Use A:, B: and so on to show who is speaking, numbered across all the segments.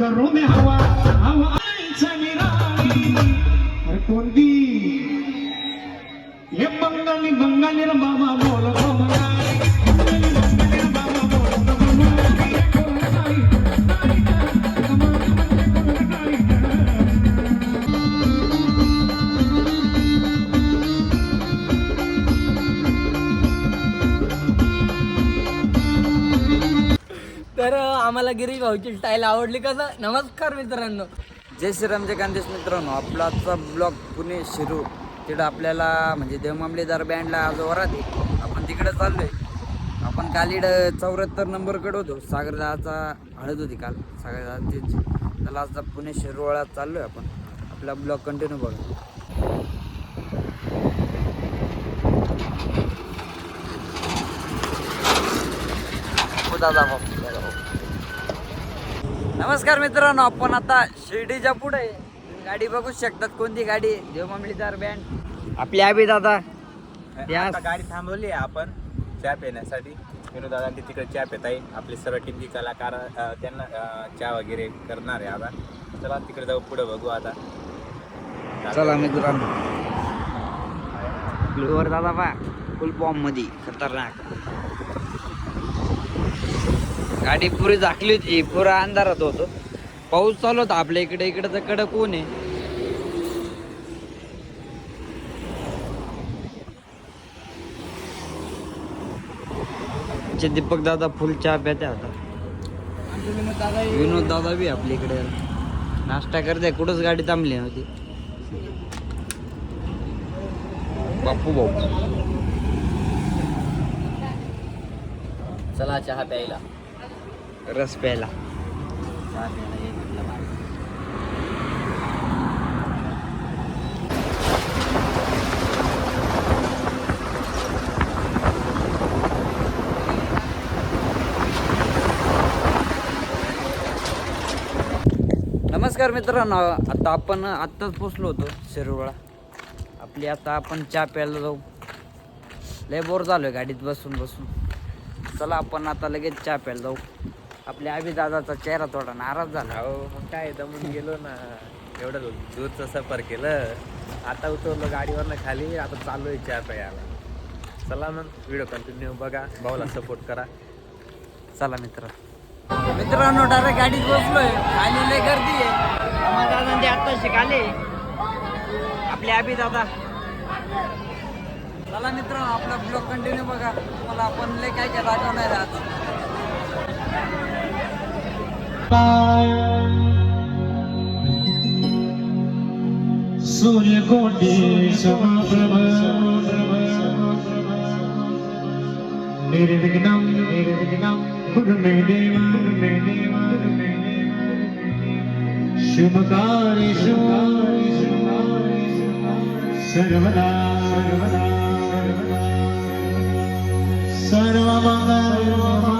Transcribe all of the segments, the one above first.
A: करो में हवा हवा आईचा निराळी. अरे कोणती हे बंगाली बंगाली रे बाबा बोल
B: अं, गिरीश गिरी भाऊची स्टाईल आवडली कसं नमस्कार मित्रांनो.
C: जय श्री जय कांदेश मित्रांनो. आपला आजचा ब्लॉग पुणे शिरू. तिकडं आपल्याला म्हणजे देवमामलेदार बँडला आज वरात आपण तिकडं चाललोय. आपण काल इकडं चौऱ्याहत्तर नंबरकडे होतो. सागरदाचा हळद होती काल. सागरदाचीच त्याला आज पुणे शिरूरवाळा चाललोय आपण. आपला ब्लॉग कंटिन्यू करू हो दादा भाऊ, दादा भाऊ. नमस्कार मित्रांनो आपण आता शिर्डीच्या पुढे. गाडी बघू शकतात कोणती गाडी? आहे? देवमामलीदार बँड आपली आबी दादा.
D: आता गाडी थांबवली आहे आपण. चहा पिण्यासाठी. विनोद दादा ते तिकडे चहा पित आहे. आपले सर्व टीमची कलाकार त्यांना चहा वगैरे करणार आहे आता. चला तिकडे जाऊ पुढे बघू आता.
C: चला मित्रांनो. दादा पा फुल बॉम्बमध्ये खतरनाक. गाडी पुरी झाकली होती. पुरा अंधारात होतो. पाऊस चालू होता. आपल्या इकडे इकडे तर कडक ऊन आहे. दीपक दादा फुल चहा प्याते आता. विनोद दादा बी आपल्या इकडे. नाश्ता करते. कुठंच गाडी थांबली नव्हती. बापू भाऊ.
B: चला चहा प्यायला.
C: रस प्यायला. नमस्कार मित्रांनो आता आपण आत्ताच पोचलो होतो शिरूरला. आपली आता आपण चहा प्यायला जाऊ. लय बोर झालोय गाडीत बसून बसून. चला आपण आता लगेच चहा प्यायला जाऊ. आपल्या आबी दादाचा चेहरा थोडा नाराज झाला.
D: हो मग काय दमून गेलो ना. एवढं दूरचं सफर केलं. आता उतरलो गाडीवरनं खाली. आता चाललोय चहा प्यायला. चला मग व्हिडिओ कंटिन्यू बघा. भाऊला सपोर्ट करा.
C: चला मित्र. मित्रांनो डायरेक्ट गाडीत बसलोय. खाली लय गर्दी आहे. आम्हा दादा ते आता शिकाले आपले आबी दादा चला मित्रांनो आपला ब्लॉग कंटिन्यू बघा. तुम्हाला आपण लय काय काय दाखवणार आहे आज?
A: સૂર્ય કોટી સમપ્રભ નિર્વિઘ્નમ નિર્વિઘ્નમ ગુરુમે દેવ ગુરુમે દેવ ગુરુમે શુભકારી શુભારી શુભારી સર્વદા સર્વદા સર્વમંગલ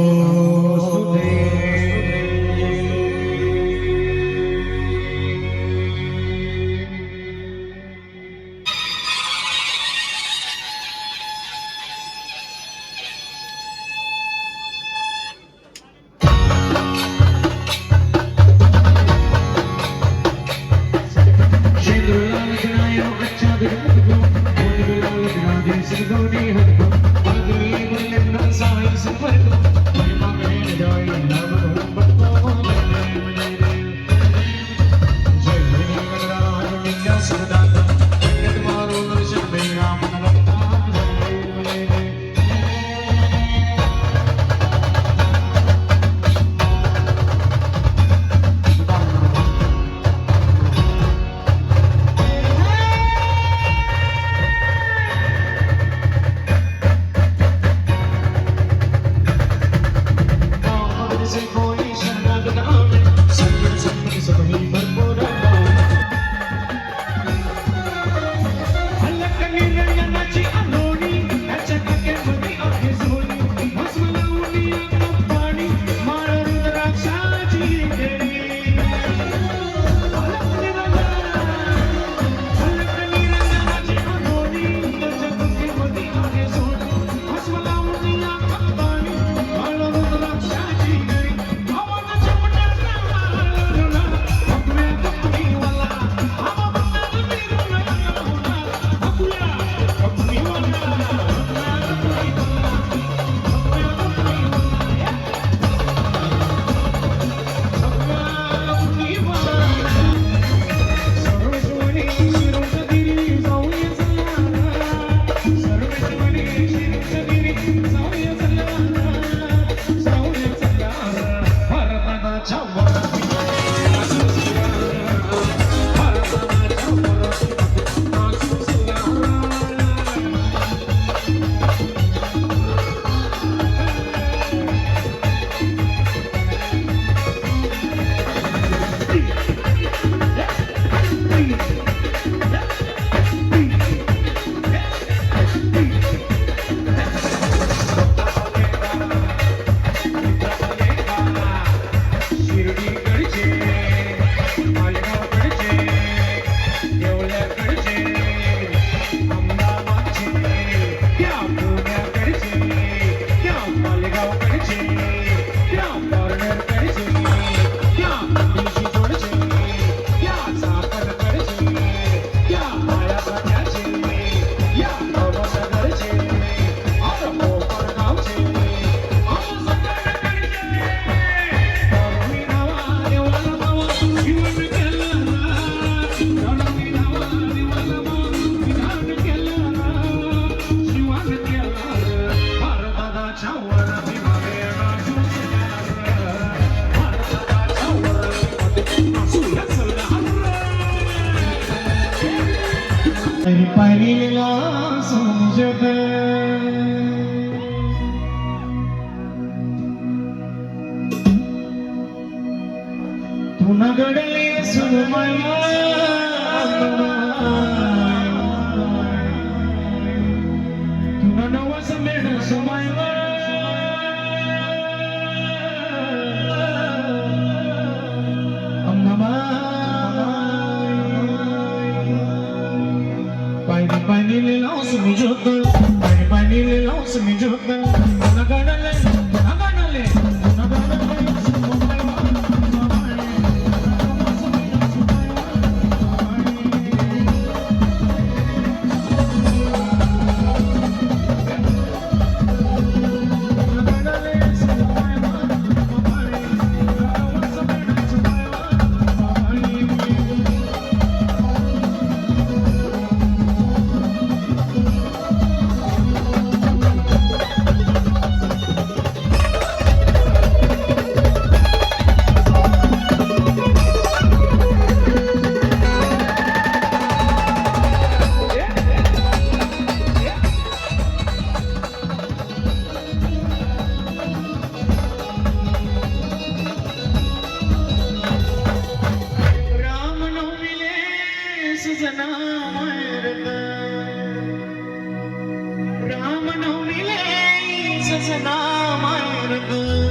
A: এসেছে না মায়ের গো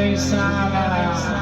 A: झुकेगा नहीं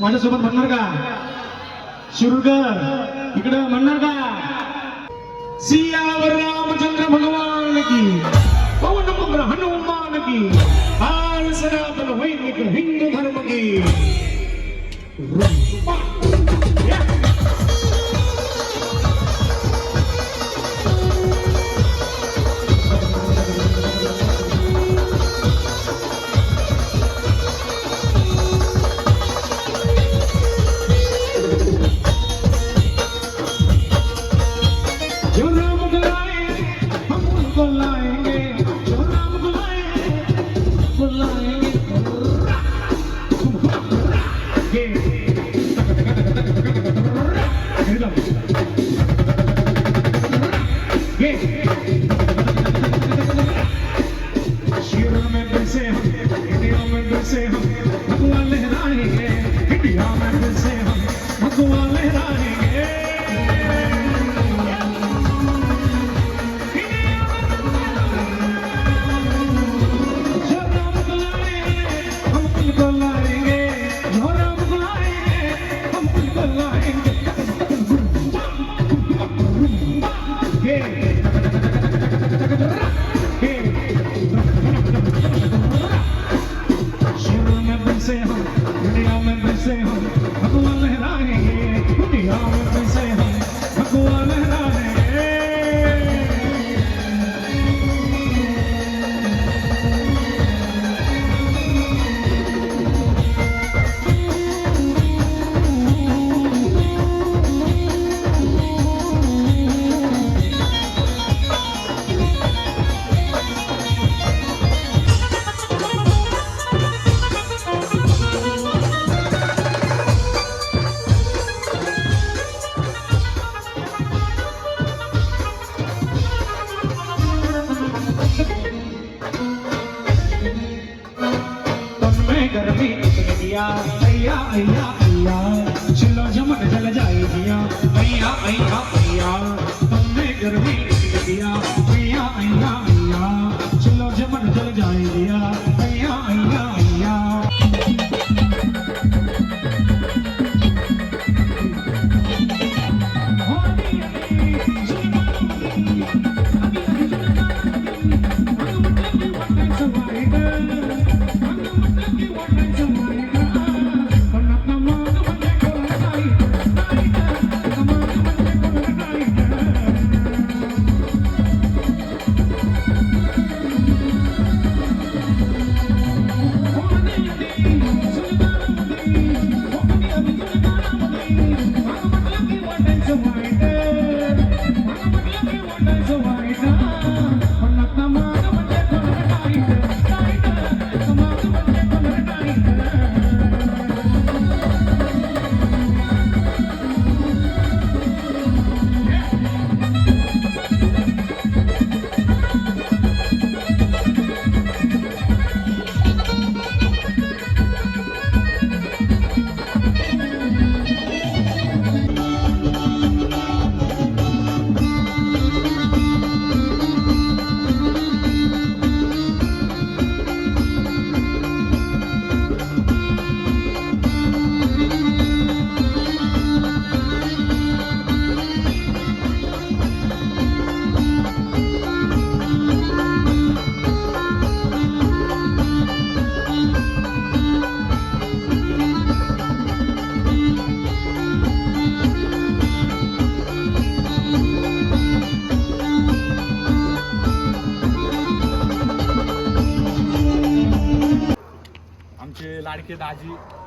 A: माझ्यासोबत म्हणणार का? शिरूरकर इकडं म्हणणार का? सियावर रामचंद्र भगवान की पवन पुत्र हनुमान की हार सनातन वैदिक हिंदू धर्म की।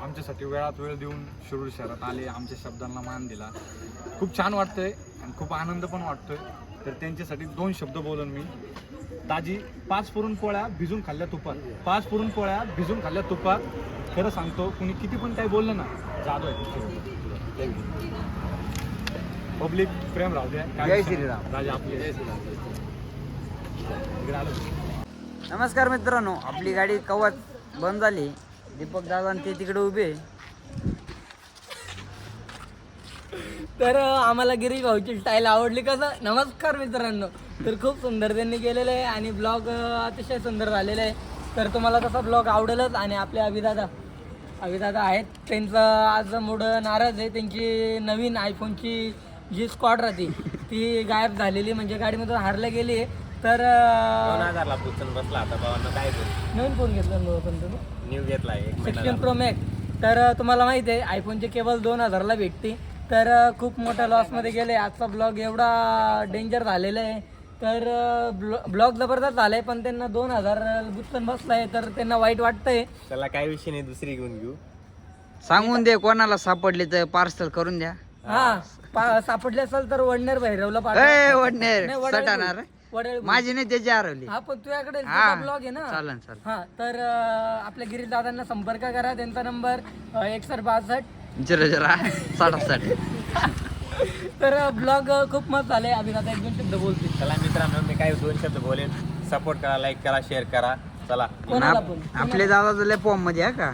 E: आमच्यासाठी वेळात वेळ देऊन शिरूर शहरात आले आमच्या शब्दांना मान दिला. खूप छान वाटतंय आणि खूप आनंद पण वाटतोय. तर त्यांच्यासाठी दोन शब्द बोलन मी. दाजी पाच पुरणपोळ्या भिजून खाल्ल्या तुपात. पाच पुरणपोळ्या भिजून खाल्ल्या तुपात. खरं सांगतो कुणी किती पण काही बोललं ना जादू आहे पब्लिक प्रेम राहू द्या. काय
C: जय. श्रीराम.
E: दाजी आपले. जय श्रीराम.
C: नमस्कार मित्रांनो आपली गाडी कवच बंद झाली. दीपक दादा आणि ते तिकडे उभे. आहे.
B: तर आम्हाला गिरीश भाऊची स्टाईल आवडली कसं? नमस्कार मित्रांनो. तर खूप सुंदर त्यांनी केलेलं आहे आणि ब्लॉग अतिशय सुंदर झालेलं आहे. तर तुम्हाला तसा ब्लॉग आवडेलच आणि आपले अभिदादा अभिदादा आहेत. त्यांचं आज मूड नाराज आहे. त्यांची नवीन आयफोनची जी स्कॉट राहते ती गायब झालेली म्हणजे गाडीमधून हारल्या गेली आहे. तर
D: दोन हजारला पुचन बसला आता भावांना काय करू?
B: नवीन फोन घेतला ना पण तुम्ही?
D: न्यू घेतला एक
B: सिक्स्टीन
D: झाला.
B: प्रो मॅक्स तर अ, तुम्हाला माहिती आहे आयफोनचे केबल दोन हजारला भेटते तर अ, खूप मोठ्या लॉसमध्ये गेले. आजचा ब्लॉग एवढा डेंजर झालेला आहे. तर ब्लॉग जबरदस्त झालाय पण त्यांना दोन हजार गुत्तन बसलाय तर त्यांना वाईट वाटतंय.
D: त्याला काय विषय नाही दुसरी घेऊन घेऊ.
C: सांगून दे कोणाला सापडले तर पार्सल करून द्या.
B: हा पा- सापडले असेल तर वडनेर भैरवला
C: ए
B: पाठवा
C: वडनेर
B: नाही,
C: सटाणार
B: बोल. वडाळी बोल.
C: माझी नाही त्याची हरवली.
B: हा पण तुझ्याकडे
C: हा.
B: ब्लॉग आहे ना?
C: चालन चालन.
B: हा तर अ, आपल्या गिरीश दादांना संपर्क करा. त्यांचा नंबर एकसष्ट बासष्ट.
C: जरा जरा साठ साठ
B: तर ब्लॉग खूप मस्त झाले. अभिनेता एक दोन शब्द बोलतील.
D: चला मित्रांनो मी काय दोन शब्द बोलेन. सपोर्ट करा लाईक करा शेअर करा. चला.
B: कोणाला पण.
C: आपले दादा तुला फॉर्ममध्ये आहे का?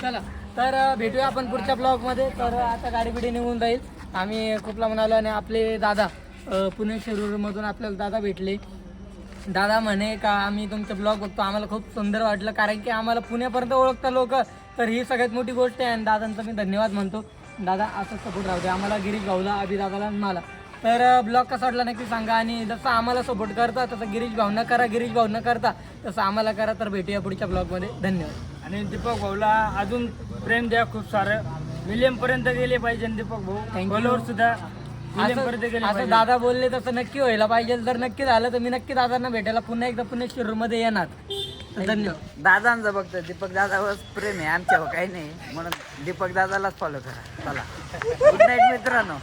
B: चला. तर अ, भेटूया आपण पुढच्या ब्लॉगमध्ये. तर आता गाडी बिडी निघून जाईल. आम्ही खूपला म्हणालो आणि आपले दादा पुणे शिरूर मधून आपल्याला दादा भेटले. दादा म्हणे का आम्ही तुमचे ब्लॉग बघतो. आम्हाला खूप सुंदर वाटलं. कारण की आम्हाला पुण्यापर्यंत ओळखता लोक. तर ही सगळ्यात मोठी गोष्ट आहे आणि दादांचा मी धन्यवाद म्हणतो. दादा असं सपोर्ट राहू दे आम्हाला गिरीश भाऊला अभि दादाला आणि मला. तर ब्लॉग कसा वाटला नक्की सांगा. आणि जसं आम्हाला सपोर्ट करता तसं गिरीश भाऊंना करा गिरीश भाऊंना करता. तसं आम्हाला करा. तर भेटूया पुढच्या ब्लॉगमध्ये धन्यवाद.
F: आणि दीपक भाऊला अजून प्रेम द्या खूप सारं. मिलियन पर्यंत गेले पाहिजे दीपक भाऊ. फॉलोअर सुद्धा
B: असं दादा बोलले तसं नक्की व्हायला पाहिजे. जर नक्की झालं तर मी नक्की दादांना भेटायला पुन्हा एकदा पुणे शिरूरमध्ये येणार धन्यवाद
C: दादांचं बघतो दीपक दादावर प्रेम आहे आमच्यावर काही नाही. म्हणून दीपक दादालाच फॉलो करा. चला. गुड नाईट मित्रांनो.